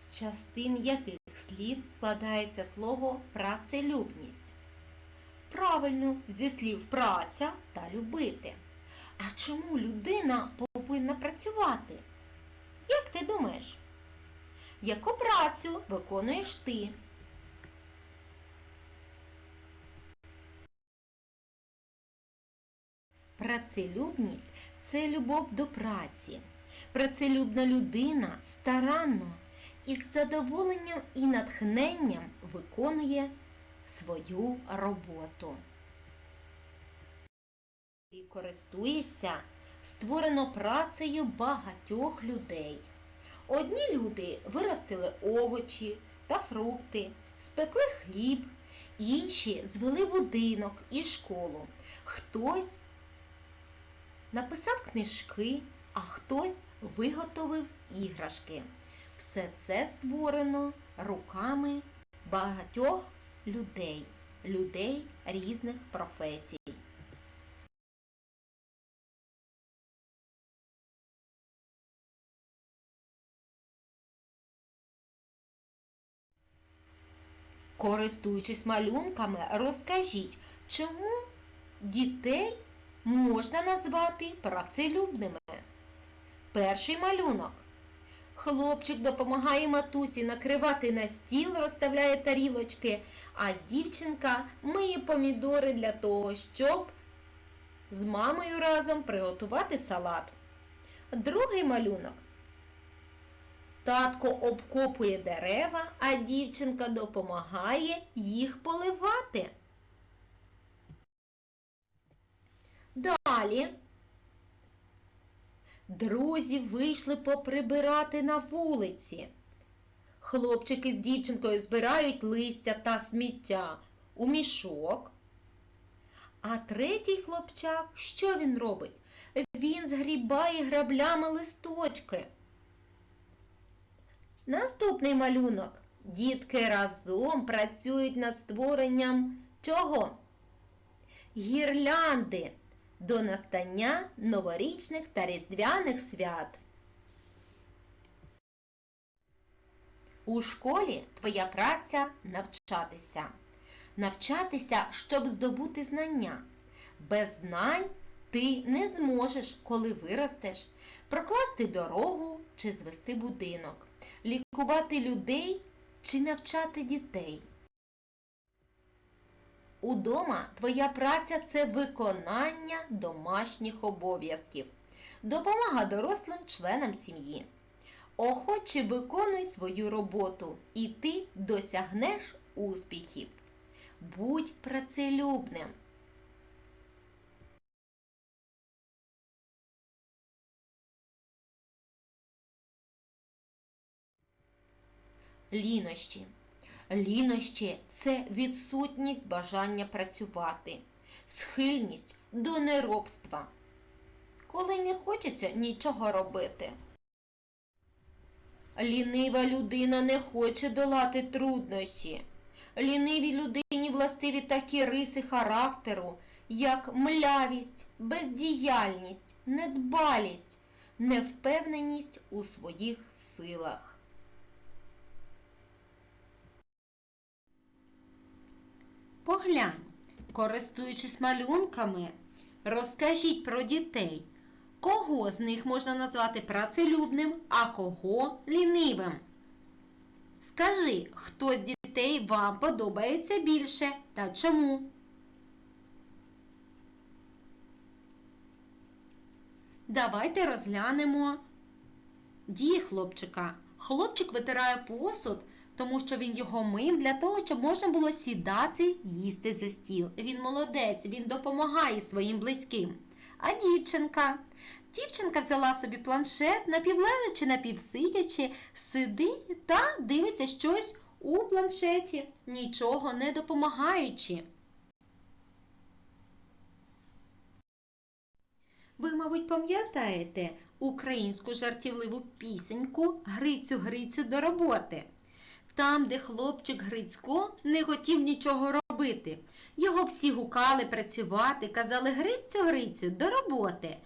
з частин яких слів складається слово працелюбність? Правильно, зі слів праця та любити. А чому людина повинна працювати? Як ти думаєш? Яку працю виконуєш ти? Працелюбність це любов до праці. Працелюбна людина старанно із задоволенням і натхненням виконує свою роботу. Ти користуєшся створено працею багатьох людей. Одні люди виростили овочі та фрукти, спекли хліб, інші звели будинок і школу. Хтось написав книжки, а хтось виготовив іграшки. Все це створено руками багатьох людей, людей різних професій. Користуючись малюнками, розкажіть, чому дітей можна назвати працелюбними? Перший малюнок. Хлопчик допомагає матусі накривати на стіл, розставляє тарілочки, а дівчинка миє помідори для того, щоб з мамою разом приготувати салат. Другий малюнок. Татко обкопує дерева, а дівчинка допомагає їх поливати. Далі друзі вийшли поприбирати на вулиці. Хлопчики з дівчинкою збирають листя та сміття у мішок. А третій хлопчак, що він робить? Він згрібає граблями листочки. Наступний малюнок. Дітки разом працюють над створенням чого? Гірлянди до настання новорічних та різдвяних свят. У школі твоя праця навчатися. Навчатися, щоб здобути знання. Без знань ти не зможеш, коли виростеш, прокласти дорогу чи звести будинок, лікувати людей чи навчати дітей. Удома твоя праця це виконання домашніх обов'язків, допомога дорослим членам сім'ї. Охоче виконуй свою роботу, і ти досягнеш успіхів. Будь працелюбним. Лінощі. Лінощі це відсутність бажання працювати, схильність до неробства, коли не хочеться нічого робити. Лінива людина не хоче долати труднощі. Лінивій людині властиві такі риси характеру, як млявість, бездіяльність, недбалість, невпевненість у своїх силах. Поглянь, користуючись малюнками, розкажіть про дітей. Кого з них можна назвати працелюбним, а кого лінивим? Скажи, хто з дітей вам подобається більше та чому? Давайте розглянемо дії хлопчика. Хлопчик витирає посуд, тому що він його мив для того, щоб можна було сідати їсти за стіл. Він молодець, він допомагає своїм близьким. А дівчинка? Дівчинка взяла собі планшет, напівлежачи, напівсидячи, сидить та дивиться щось у планшеті, нічого не допомагаючи. Ви, мабуть, пам'ятаєте українську жартівливу пісеньку Грицю Грицю до роботи. Там, де хлопчик Грицько не хотів нічого робити. Його всі гукали працювати, казали Грицю Грицю до роботи.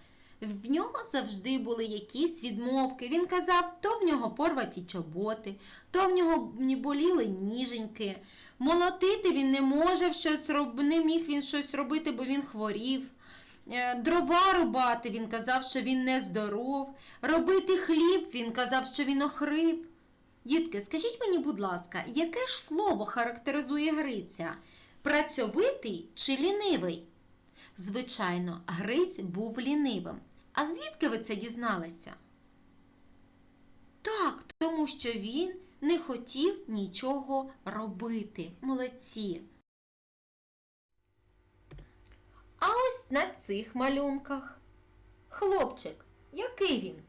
В нього завжди були якісь відмовки. Він казав, то в нього порваті чоботи, то в нього боліли ніженьки. Молотити він не може щось роб... не міг він щось робити, бо він хворів. Е, Дрова рубати він казав, що він не здоров. Робити хліб він казав, що він охрип. Дітки, скажіть мені, будь ласка, яке ж слово характеризує Гриця? Працьовитий чи лінивий? Звичайно, Гриць був лінивим. А звідки ви це дізналися? Так, тому що він не хотів нічого робити. Молодці. А ось на цих малюнках. Хлопчик, який він?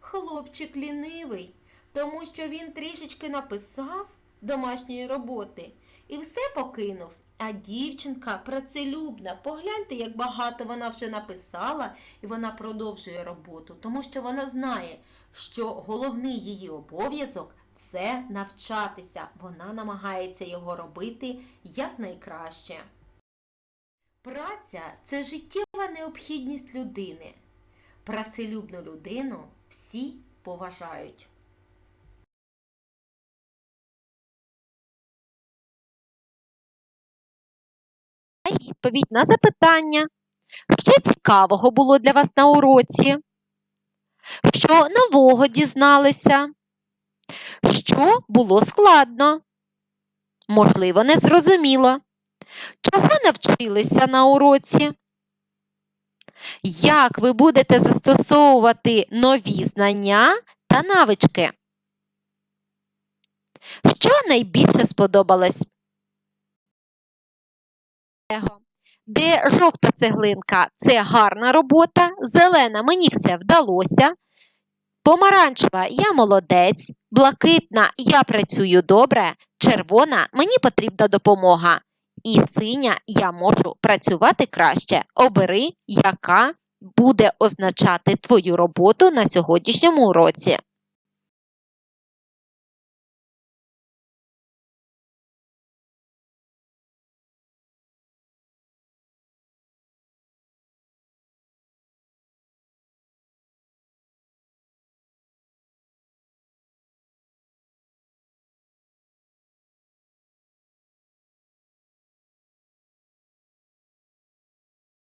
Хлопчик лінивий, тому що він трішечки написав домашньої роботи і все покинув. А дівчинка працелюбна. Погляньте, як багато вона вже написала, і вона продовжує роботу, тому що вона знає, що головний її обов'язок це навчатися. Вона намагається його робити якнайкраще. Праця це життєва необхідність людини. Працелюбну людину всі поважають. Відповідь на запитання. Що цікавого було для вас на уроці? Що нового дізналися? Що було складно? Можливо, не зрозуміло. Чого навчилися на уроці? Як ви будете застосовувати нові знання та навички? Що найбільше сподобалось? Де жовта цеглинка це гарна робота, зелена мені все вдалося. Помаранчева я молодець, блакитна я працюю добре, червона мені потрібна допомога. І синя я можу працювати краще. Обери, яка буде означати твою роботу на сьогоднішньому уроці.